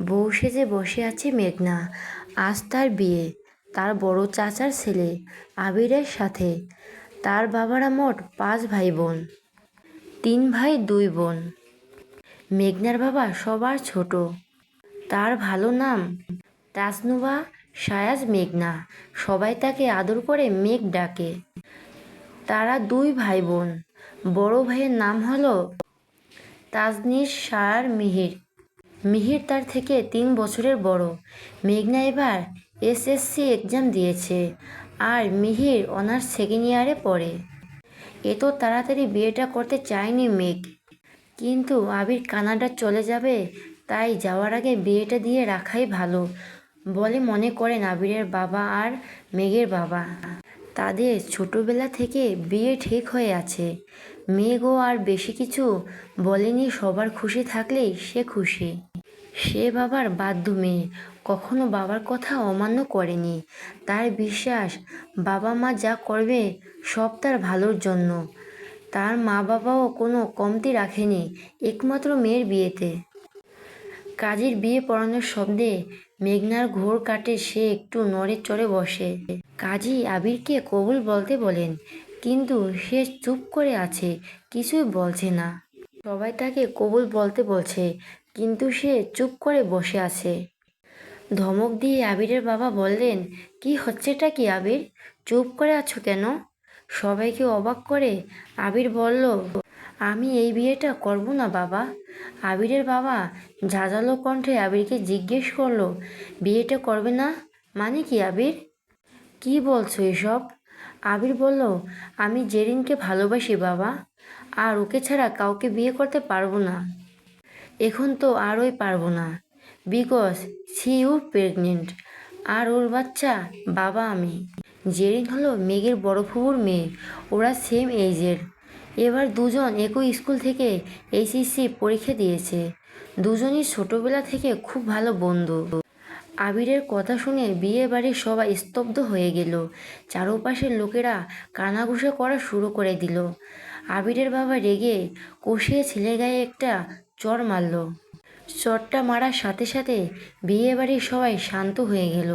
বউ সেজে বসে আছে মেঘনা। আজ তার বিয়ে, তার বড় চাচার ছেলে, আবিরের সাথে। তার বাবারা মোট পাঁচ ভাই বোন তিন ভাই, দুই বোন। মেঘনার বাবা সবার ছোট। তার ভালো নাম তাসনুবা সায়াজ মেঘনা। সবাই তাকে আদর করে মেঘ ডাকে। তারা দুই ভাই বোন বড় ভাইয়ের নাম হলো তাজনিস সার মিহির। মিহির তার থেকে তিন বছরের বড়। মেঘনা এবার এসএসসি এক্সাম দিয়েছে আর মিহির অনার্স সেকেন্ড ইয়ারে পড়ে। এত তাড়াতাড়ি বিয়েটা করতে চায়নি মেঘ। কিন্তু আবির কানাডা চলে যাবে, তাই যাওয়ার আগে বিয়েটা দিয়ে রাখাই ভালো বলে মনে করেন আবিরের বাবা আর মেঘের বাবা। তাদের ছোটবেলা থেকে বিয়ে ঠিক হয়ে আছে। মেঘও আর বেশি কিছু বলেনি, সবার খুশি থাকলেই সে খুশি। সে বাবার বাধ্য মেয়ে, কখনো বাবার কথা অমান্য করেনি। তার বিশ্বাস, বাবা মা যা করবে, সব তার ভালোর জন্য। তার মা বাবাও কোনো কমতি রাখেনি, একমাত্র মেয়ের বিয়েতে। কাজীর বিয়ে পড়ানোর শব্দে মেঘনার ঘোর কাটে সে একটু নড়ে চড়ে বসে। কাজী আবিরকে কবুল বলতে বলেন কিন্তু সে চুপ করে আছে, কিছুই বলছে না। সবাই তাকে কবুল বলতে বলছে, কিন্তু সে চুপ করে বসে আছে। ধমক দিয়ে আবিরের বাবা বললেন, কি হচ্ছেটা কি আবির? চুপ করে আছো কেন? সবাইকে অবাক করে আবির বলল, আমি এই বিয়েটা করব না বাবা। আবিরের বাবা ঝাঁঝালো কণ্ঠে আবিরকে জিজ্ঞেস করল, বিয়েটা করবে না? মানে কি আবির? কি বলছো এসব? আবির বলল, আমি জেরিনকে ভালোবাসি বাবা, আর ওকে ছাড়া কাউকে বিয়ে করতে পারব না। এখন তো আরই পারব না বিকজ সি ইউ প্রেগনেন্ট আর ওর বাচ্চা বাবা আমি। জেরিন হলো মেঘের বড় ফুবুর মেয়ে, ওরা সেম এজের এবার দুজন একই স্কুল থেকে এইচএসসি পরীক্ষা দিয়েছে। দুজনই ছোটবেলা থেকে খুব ভালো বন্ধু। আবিরের কথা শুনে বিয়ে বাড়ির সবাই স্তব্ধ হয়ে গেল। চারপাশের লোকেরা কানাঘুষা করা শুরু করে দিল। আবিরের বাবা রেগে কষিয়ে ছেলে গায়ে একটা চর মারল। চরটা মারার সাথে সাথে বিয়ে বাড়ির সবাই শান্ত হয়ে গেল।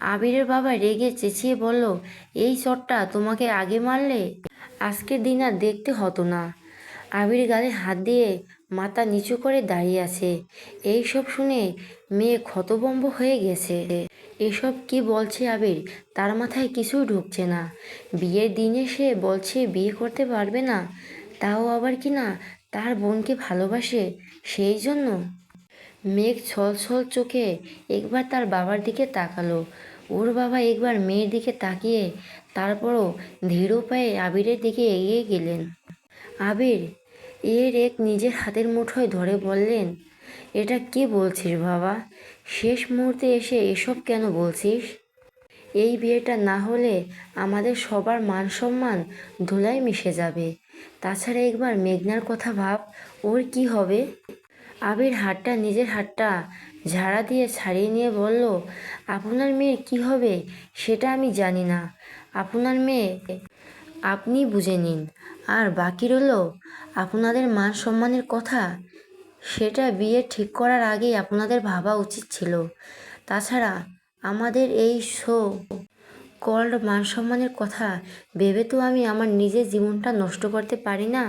আবিরের বাবা রেগে চেঁচিয়ে বলল, এই চরটা তোমাকে আগে মারলে? আজকের দিন আর দেখতে হতো না। আবির গালে হাত দিয়ে মাথা নিচু করে দাঁড়িয়ে আছে। এই সব শুনে মেয়ে ক্ষতবম্ব হয়ে গেছে। এসব কি বলছে আবির? তার মাথায় কিছুই ঢুকছে না। বিয়ের দিনে সে বলছে বিয়ে করতে পারবে না। তাও আবার কি না তার বোনকে ভালোবাসে সেই জন্য? মেঘ ছল ছল চোখে একবার তার বাবার দিকে তাকালো। ওর বাবা একবার মেয়ের দিকে তাকিয়ে তারপরও ধীর পায়ে আবিরের দিকে এগিয়ে গেলেন। আবির এর এক নিজের হাতের মুঠোয় ধরে বললেন, এটা কি বলছিস বাবা? শেষ মুহূর্তে এসে এসব কেন বলছিস? এই বিয়েটা না হলে আমাদের সবার মান সম্মান ধুলায় মিশে যাবে। তাছাড়া একবার মেঘনার কথা ভাব, ওর কি হবে? আবির হাতটা নিজের হাতটা ঝাড়া দিয়ে ছাড়িয়ে নিয়ে বলল, আপনার মেয়ের কি হবে সেটা আমি জানি না। আপনার মেয়ে আপনি বুঝে নিন। আর বাকি রইল আপনাদের মান সম্মানের কথা। সেটা বিয়ে ঠিক করার আগেই আপনাদের ভাবা উচিত ছিল। তাছাড়া আমাদের এই শো কল্ড মান সম্মানের কথা ভেবে তো আমি আমার নিজের জীবনটা নষ্ট করতে পারি না।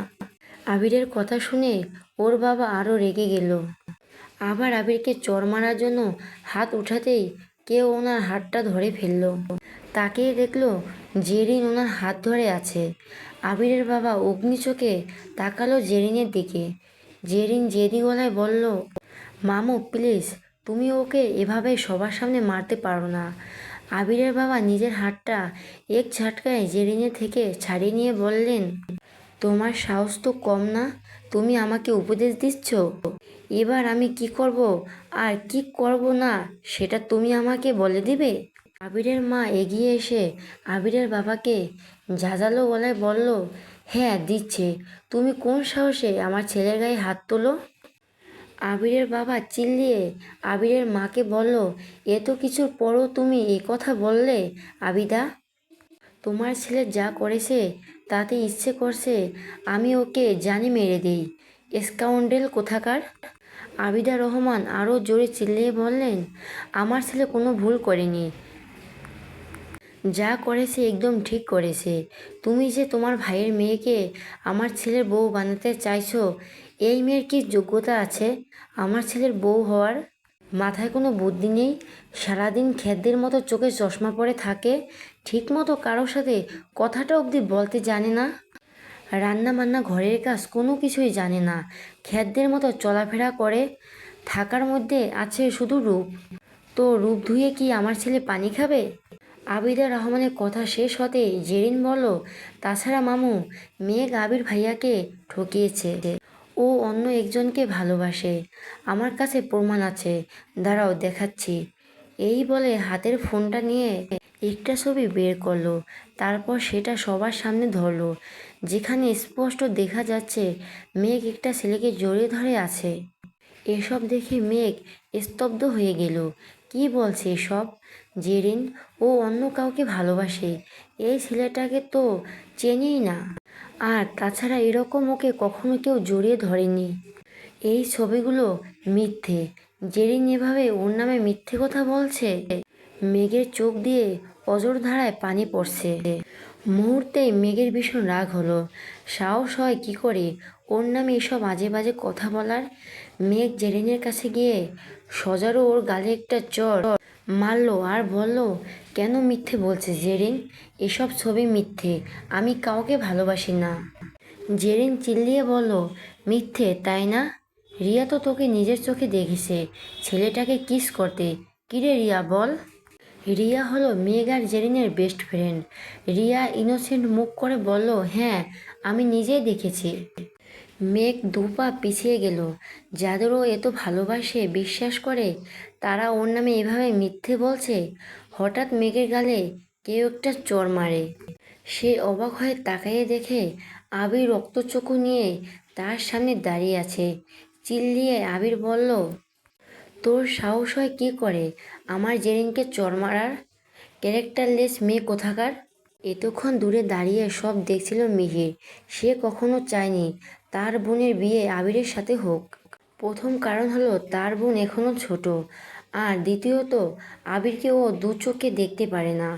আবিরের কথা শুনে ওর বাবা আরও রেগে গেল। আবার আবিরকে চর মারার জন্য হাত উঠাতেই কেউ ওনার হাতটা ধরে ফেলল। তাকেই দেখল জেরিন ওনার হাত ধরে আছে। আবিরের বাবা অগ্নি চোখে তাকালো জেরিনের দিকে। জেরিন জেদি গলায় বলল, মামু, প্লিজ, তুমি ওকে এভাবে সবার সামনে মারতে পারো না। আবিরের বাবা নিজের হাতটা এক ঝাটকায় জেরিনের থেকে ছাড়িয়ে নিয়ে বললেন, তোমার সাহস তো কম না? তুমি আমাকে উপদেশ দিচ্ছ? এবার আমি কি করব? আর কি করব না, সেটা তুমি আমাকে বলে দিবে? আবিরের মা এগিয়ে এসে আবিরের বাবাকে ঝাঁঝালো গলায় বলল হ্যাঁ দিচ্ছে। তুমি কোন সাহসে আমার ছেলের গায়ে হাত তোলো? আবিরের বাবা চিল্লিয়ে আবিরের মাকে বলল এত কিছুর পরও তুমি এ কথা বললে, আবিদা। তোমার ছেলে যা করেছে, তাতে ইচ্ছে করছে আমি ওকে জানি মেরে দিই। স্কাউন্ডেল কোথাকার? আবিদা রহমান আরও জোরে চিল্লিয়ে বললেন, আমার ছেলে কোনো ভুল করেনি। যা করেছে একদম ঠিক করেছে। তুমি যে তোমার ভাইয়ের মেয়েকে আমার ছেলের বউ বানাতে চাইছো, এই মেয়ের কি যোগ্যতা আছে? আমার ছেলের বউ হওয়ার মাথায় কোনো বুদ্ধি নেই? সারাদিন খেদ্দের মতো চোখে চশমা পরে থাকে? ঠিক মতো কারোর সাথে কথাটা অবধি বলতে জানে না? রান্না বান্না ঘরের কাজ কোনো কিছুই জানে না। খেদ্দের মতো চলাফেরা করে? থাকার মধ্যে আছে শুধু রূপ। তো রূপ ধুয়ে কি আমার ছেলে পানি খাবে? আবিদা রহমানের কথা শেষ হতে জেরিন বলল, তাছাড়া মামু মেঘ আবির ভাইয়াকে ঠকিয়েছে ও অন্য একজনকে ভালোবাসে। আমার কাছে প্রমাণ আছে। দাঁড়াও, দেখাচ্ছি। এই বলে হাতের ফোনটা নিয়ে একটা ছবি বের করল। তারপর সেটা সবার সামনে ধরলো। যেখানে স্পষ্ট দেখা যাচ্ছে, মেঘ একটা ছেলেকে জড়িয়ে ধরে আছে। এসব দেখে মেঘ স্তব্ধ হয়ে গেল। কি বলছে এসব? জেরিন, ও অন্য কাউকে ভালোবাসে। এই ছেলেটাকে তো চেনেই না। আর তাছাড়া এরকম ওকে কখনো কেউ জড়িয়ে ধরেনি। এই ছবিগুলো মিথ্যে। জেরিন এভাবে ওর নামে মিথ্যে কথা বলছে? মেঘের চোখ দিয়ে অজর ধারায় পানি পড়ছে। মুহূর্তেই মেঘের ভীষণ রাগ হলো। সাহস হয় কি করে ওর নামে এসব আজে বাজে কথা বলার? মেঘ জেরিনের কাছে গিয়ে সজারও ওর গালে একটা চর মারলো আর বলল, কেন মিথ্যে বলছে জেরিন? এসব ছবি মিথ্যে। আমি কাউকে ভালোবাসি না। জেরিন চিল্লিয়ে বলল, মিথ্যে, তাই না? রিয়া তো তোকে নিজের চোখে দেখেছে। ছেলেটাকে কিস করতে। কিরে রিয়া, বল? রিয়া হলো মেঘ আর জেরিনের বেস্ট ফ্রেন্ড রিয়া ইনোসেন্ট মুখ করে বলল হ্যাঁ আমি নিজেই দেখেছি। মেঘ দুপা পিছিয়ে গেল। যাদেরও এত ভালোবাসে, বিশ্বাস করে? তারা ওর নামে এভাবে মিথ্যে বলছে? হঠাৎ মেঘের গালে কেউ একটা চর মারে। সে অবাক হয়ে তাকাইয়ে দেখে আবির রক্তচক্ষু নিয়ে তার সামনে দাঁড়িয়ে আছে। চিল্লিয়ে আবির বলল, তোর সাহস হয় কী করে আমার জেরিনকে চর মারার? ক্যারেক্টারলেস মেয়ে কোথাকার? এতক্ষণ দূরে দাঁড়িয়ে সব দেখছিল মিহির। সে কখনো চায়নি তার বোনের বিয়ে আবিরের সাথে হোক। প্রথম কারণ হলো তার বোন এখনও ছোট। আর দ্বিতীয়ত আবিরকে ও দু চোখে দেখতে পারে না।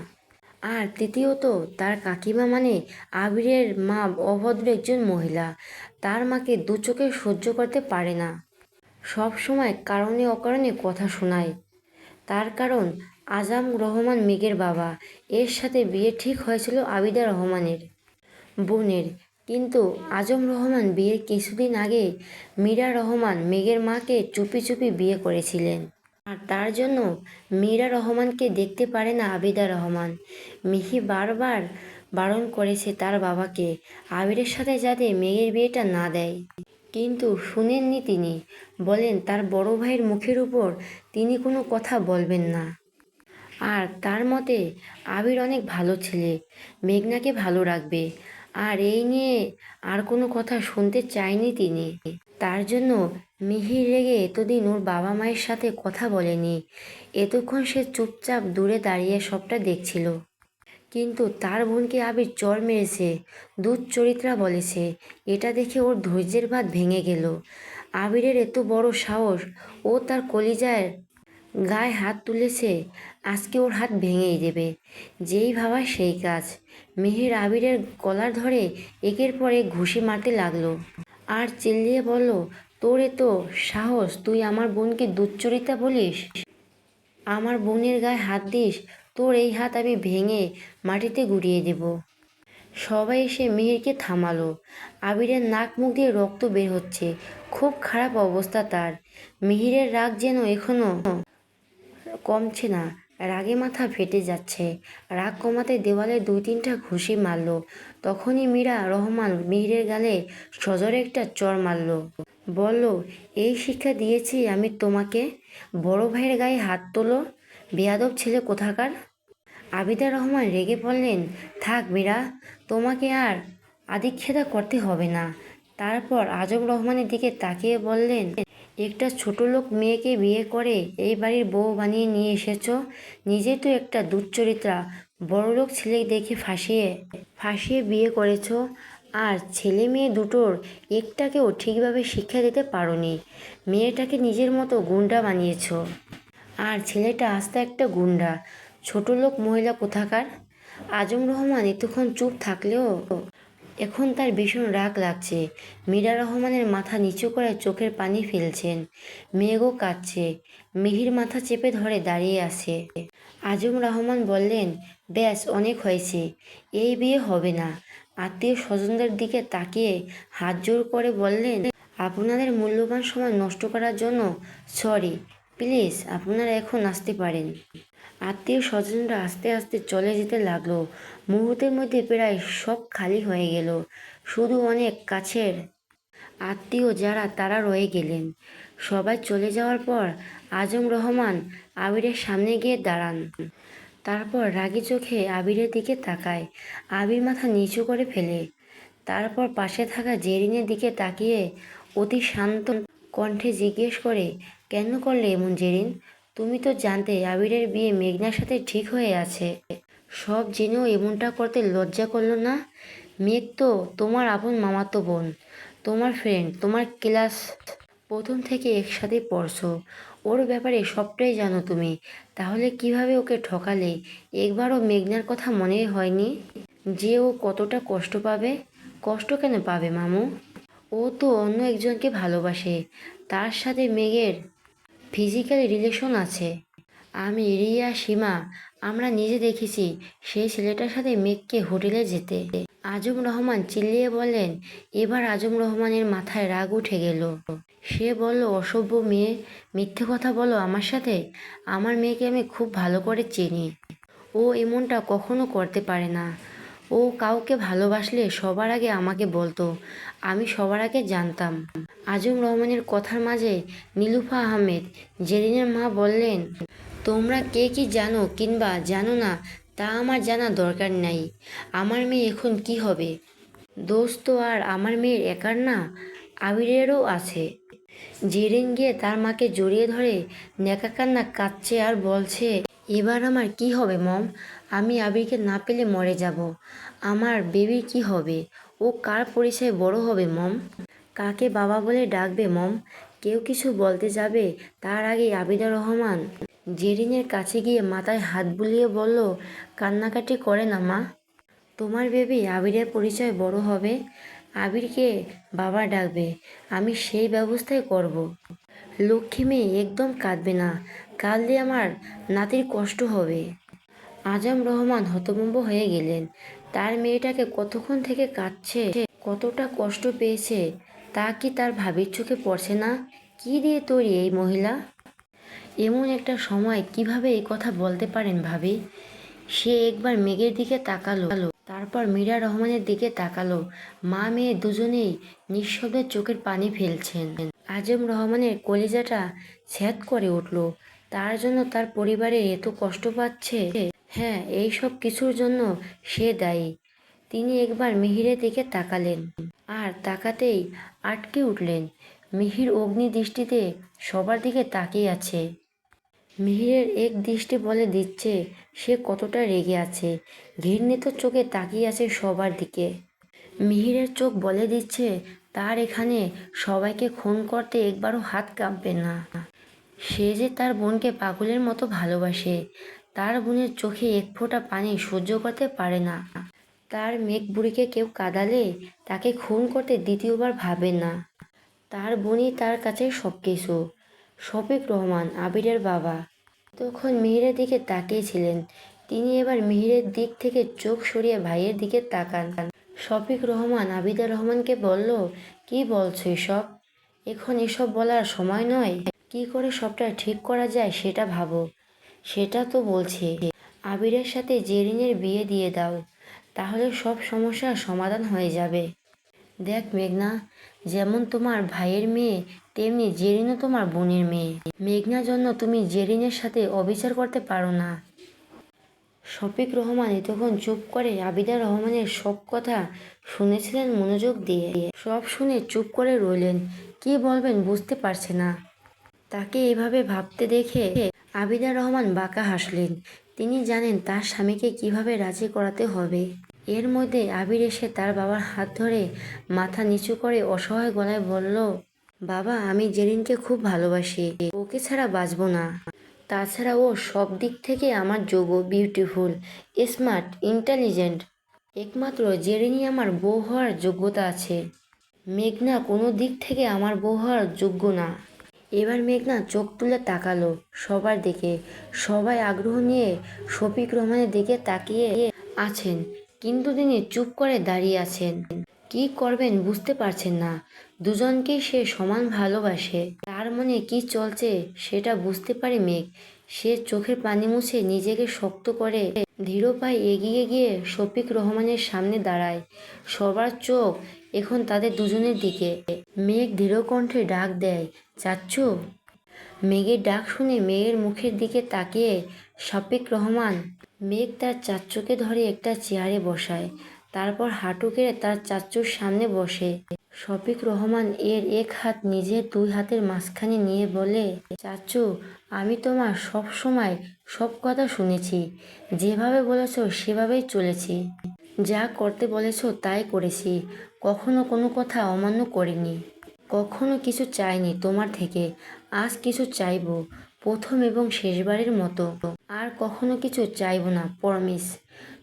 আর তৃতীয়ত, তার কাকিমা মানে আবিরের মা অভদ্র একজন মহিলা। তার মাকে দু চোখে সহ্য করতে পারে না। সব সময় কারণে অকারণে কথা শোনায়। তার কারণ, আজাম রহমান মেঘের বাবা। এর সাথে বিয়ে ঠিক হয়েছিল আবিদা রহমানের। বোনের কিন্তু আজম রহমান বিয়ের কিছুদিন আগে মীরা রহমান মেঘের মাকে চুপি চুপি বিয়ে করেছিলেন। আর তার জন্য মীরা রহমানকে দেখতে পারে না আবিদা রহমান। মিহি বারবার বারণ করেছে তার বাবাকে, আবিরের সাথে যাতে মেঘের বিয়েটা না দেয়। কিন্তু শুনেননি তিনি। বলেন, তার বড় ভাইয়ের মুখের উপর তিনি কোনো কথা বলবেন না। আর তার মতে, আবির অনেক ভালো ছেলে। মেঘনাকে ভালো রাখবে। আর এই নিয়ে আর কোনো কথা শুনতে চায়নি তিনি। তার জন্য মিহির রেগে এতদিন ওর বাবা মায়ের সাথে কথা বলেনি। এতক্ষণ সে চুপচাপ দূরে দাঁড়িয়ে সবটা দেখছিল। কিন্তু তার বোনকে আবির চর মেরেছে দুধ চরিত্রা বলেছে। এটা দেখে ওর ধৈর্যের ভাত ভেঙে গেল। আবিরের এত বড় সাহস, ও তার কলিজায় গায়ে হাত তুলেছে, আজকে ওর হাত ভেঙেই দেবে। যেই ভাবা সেই কাজ। মেহের আবিরের গলার ধরে একের পর ঘুষি মারতে লাগল। আর চিল্লিয়ে বলল, তোর তো সাহস, তুই আমার বোনকে দুচ্চরিতা বলিস? আমার বোনের গায়ে হাত দিস, তোর এই হাত আমি ভেঙে মাটিতে গুড়িয়ে দেব। সবাই এসে মিহিরকে থামালো। আবিরের নাক মুখ দিয়ে রক্ত বের হচ্ছে। খুব খারাপ অবস্থা তার। মিহিরের রাগ যেন এখনও কমছে না। রাগে মাথা ফেটে যাচ্ছে। রাগ কমাতে দেওয়ালে দুই তিনটা ঘুষি মারল। তখনই মীরা রহমান মিহিরের গালে সজরে একটা চর মারল। বলল, এই শিক্ষা দিয়েছি আমি তোমাকে। বড় ভাইয়ের গায়ে হাত তোলো। বেয়াদব ছেলে কোথাকার? আবিদা রহমান রেগে পড়লেন, থাক মীরা, তোমাকে আর আদিক্ষেতা করতে হবে না। তারপর আজম রহমানের দিকে তাকিয়ে বললেন একটা ছোট লোক মেয়েকে বিয়ে করে এই বাড়ির বউ বানিয়ে নিয়ে এসেছ। নিজে তো একটা দুচ্চরিত্রা বড়লোক ছেলে দেখে ফাঁসিয়ে ফাঁসিয়ে বিয়ে করেছ। আর ছেলে মেয়ে দুটোর একটাকেও ঠিকভাবে শিক্ষা দিতে পারোনি। মেয়েটাকে নিজের মতো গুন্ডা বানিয়েছ। আর ছেলেটা আস্তে একটা গুন্ডা। ছোট লোক মহিলা কোথাকার? আজম রহমান এতক্ষণ চুপ থাকলেও এখন তার ভীষণ রাগ লাগছে। মীরা রহমানের মাথা নিচু করে চোখের পানি ফেলছেন। মেঘও কাঁদছে। মিহির মাথা চেপে ধরে দাঁড়িয়ে আছে। আজম রহমান বললেন, ব্যাস, অনেক হয়েছে। এই বিয়ে হবে না। আত্মীয় স্বজনদের দিকে তাকিয়ে হাত জোর করে বললেন, আপনাদের মূল্যবান সময় নষ্ট করার জন্য সরি, প্লিজ আপনারা এখন আসতে পারেন। আত্মীয় স্বজনরা আস্তে আস্তে চলে যেতে লাগল। মুহূর্তের মধ্যে প্রায় সব খালি হয়ে গেল। শুধু অনেক কাছের আত্মীয় যারা তারা রয়ে গেলেন। সবাই চলে যাওয়ার পর আজম রহমান আবিরের সামনে গিয়ে দাঁড়ান। তারপর রাগি চোখে আবিরের দিকে তাকায়। আবির মাথা নিচু করে ফেলে। তারপর পাশে থাকা জেরিনের দিকে তাকিয়ে অতি শান্ত কণ্ঠে জিজ্ঞেস করে, কেন করলে এমন জেরিন? তুমি তো জানতে আবিরের বিয়ে মেঘনার সাথে ঠিক হয়ে আছে। সব জেনেও এমনটা করতে লজ্জা করল না? মেঘ তো তোমার আপন মামাতো বোন, তোমার ফ্রেন্ড তোমার ক্লাস প্রথম থেকে একসাথে পড়ছো। ওর ব্যাপারে সবটাই জানো তুমি। তাহলে কীভাবে ওকে ঠকালে? একবারও মেঘনার কথা মনে হয়নি যে ও কতটা কষ্ট পাবে? কষ্ট কেন পাবে, মামু? ও তো অন্য একজনকে ভালোবাসে। তার সাথে মেঘের ফিজিক্যাল রিলেশন আছে। আমি রিয়া, সীমা, আমরা নিজে দেখেছি সেই ছেলেটার সাথে মেঘকে হোটেলে যেতে। আজম রহমান চিল্লিয়ে বললেন, এবার আজম রহমানের মাথায় রাগ উঠে গেল। সে বলল, অসভ্য মেয়ে, মিথ্যে কথা বলো আমার সাথে? আমার মেয়েকে আমি খুব ভালো করে চিনি। ও এমনটা কখনো করতে পারে না। ও কাউকে ভালোবাসলে সবার আগে আমাকে বলতো, আমি সবার আগে জানতাম। আজম রহমানের কথার মাঝে নীলুফা আহমেদ, জেরিনের মা বললেন তোমরা কে কি জানো কিংবা জানো না, তা আমার জানা দরকার নাই। আমার মেয়ে এখন কি হবে? দোষ তো আর আমার মেয়ের একার না? আবিরেরও আছে। জেরিন গিয়ে তার মাকে জড়িয়ে ধরে নেকা কান্না কাঁদছে আর বলছে, এবার আমার কি হবে, মম? আমি আবিরকে না পেলে মরে যাব। আমার বেবির কি হবে? ও কার পরিচয়ে বড় হবে, মম? কাকে বাবা বলে ডাকবে, মম? কেউ কিছু বলতে যাবে? তার আগে আবিদা রহমান জেরিনের কাছে গিয়ে মাথায় হাত বুলিয়ে বলল, কান্নাকাটি করে না, মা। তোমার বেবি আবিরের পরিচয় বড় হবে। আবিরকে বাবা ডাকবে। আমি সেই ব্যবস্থাই করব। লক্ষ্মী মেয়ে একদম কাঁদবে না। কাঁদলে আমার নাতির কষ্ট হবে। আজম রহমান হতভম্ব হয়ে গেলেন। তার মেয়েটাকে কতক্ষণ থেকে কাঁদছে, কতটা কষ্ট পেয়েছে, তা কি তার ভাবির চোখে পড়ছে না? কি দিয়ে তৈরি এই মহিলা? এমন একটা সময় কীভাবে এই কথা বলতে পারেন ভাবি? সে একবার মেঘের দিকে তাকালো। তারপর মীরা রহমানের দিকে তাকালো। মা মেয়ে দুজনেই নিঃশব্দে চোখের পানি ফেলছেন। আজম রহমানের কলিজাটা ছ্যাদ করে উঠল। তার জন্য তার পরিবারে এত কষ্ট পাচ্ছে? হ্যাঁ এই সব কিছুর জন্য সে দায়ী। তিনি একবার মিহিরের দিকে তাকালেন। আর তাকাতেই আটকে উঠলেন। মিহির অগ্নি দৃষ্টিতে সবার দিকে তাকিয়ে আছে। মিহিরের এক দৃষ্টি বলে দিচ্ছে, সে কতটা রেগে আছে। ঘৃণিত চোখে তাকিয়ে আছে সবার দিকে। মিহিরের চোখ বলে দিচ্ছে, তার এখানে সবাইকে খুন করতে একবারও হাত কাঁপবে না। সে যে তার বোনকে পাগলের মতো ভালোবাসে, তার বোনের চোখে এক ফোঁটা পানি সহ্য করতে পারে না। তার মেঘ বুড়িকে কেউ কাদালে তাকে খুন করতে দ্বিতীয়বার ভাবে না। তার বোনই তার কাছে সব কিছু। শফিক রহমান, আবিরের বাবা। তখন মিহিরের দিকে তাকিয়েছিলেন। তিনি এবার মিহিরের দিক থেকে চোখ সরিয়ে ভাইয়ের দিকে তাকান। শফিক রহমান, আবিদা রহমানকে বলল, কি বলছো এসব? এখন এসব বলার সময় নয়। কি করে সবটা ঠিক করা যায় সেটা ভাবো। সেটা তো বলছে। আবিরের সাথে জেরিনের বিয়ে দিয়ে দাও। তাহলে সব সমস্যার সমাধান হয়ে যাবে। দেখ মেঘনা যেমন তোমার ভাইয়ের মেয়ে, তেমনি জেরিনও তোমার বোনের মেয়ে। মেঘনার জন্য তুমি জেরিনের সাথে অবিচার করতে পারো না। শফিক রহমান এতক্ষণ চুপ করে আবিদা রহমানের সব কথা শুনেছিলেন মনোযোগ দিয়ে। সব শুনে চুপ করে রইলেন, কি বলবেন বুঝতে পারছে না। তাকে এভাবে ভাবতে দেখে আবিদা রহমান বাঁকা হাসলেন। তিনি জানেন তার স্বামীকে কীভাবে রাজি করাতে হবে। এর মধ্যে আবির এসে তার বাবার হাত ধরে মাথা নিচু করে অসহায় গলায় বলল, বাবা, আমি জেরিনকে খুব ভালোবাসি। ওকে ছাড়া বাঁচবো না। তাছাড়া ও সব দিক থেকে আমার যোগ্য বিউটিফুল স্মার্ট ইন্টেলিজেন্ট একমাত্র জেরিনই আমার বউ হওয়ার যোগ্যতা আছে। মেঘনা কোনো দিক থেকে আমার বউ হওয়ার যোগ্য না। এবার মেঘনা চোখ তুলে তাকালো সবার দিকে। সবাই আগ্রহ নিয়ে শফিক রহমানের দিকে তাকিয়ে আছেন। কিন্তু তিনি চুপ করে দাঁড়িয়ে আছেন। কি করবেন বুঝতে পারছেন না। দুজনকেই সে সমান ভালোবাসে। তার মনে কি চলছে সেটা বুঝতে পারে মেঘ। সে চোখের পানি মুছে নিজেকে শক্ত করে ধীর পায়ে এগিয়ে গিয়ে শফিক রহমানের সামনে দাঁড়ায়। সবার চোখ এখন তাদের দুজনের দিকে। মেঘ দৃঢ় কণ্ঠে ডাক দেয় চাচ্ছু মেঘের ডাক শুনে মেঘের মুখের দিকে তাকিয়ে শফিক রহমান মেঘ তার চাচ্চুকে ধরে একটা চেয়ারে বসায়। তারপর হাঁটু কেড়ে তার চাচ্চুর সামনে বসে। শফিক রহমান এর এক হাত নিজের দুই হাতের মাঝখানে নিয়ে বলে চাচু আমি তোমার সব সময় সব কথা শুনেছি। যেভাবে বলেছ সেভাবেই চলেছি। যা করতে বলেছ তাই করেছি। কখনো কোনো কথা অমান্য করিনি। কখনো কিছু চাইনি তোমার থেকে। আজ কিছু চাইব। প্রথম এবং শেষবারের মতো। আর কখনো কিছু চাইব না প্রমিস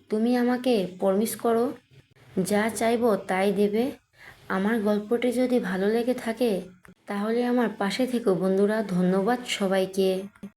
তুমি আমাকে প্রমিস করো, যা চাইব তাই দেবে। আমার গল্পটি যদি ভালো লেগে থাকে, তাহলে আমার পাশে থেকো বন্ধুরা, ধন্যবাদ সবাইকে।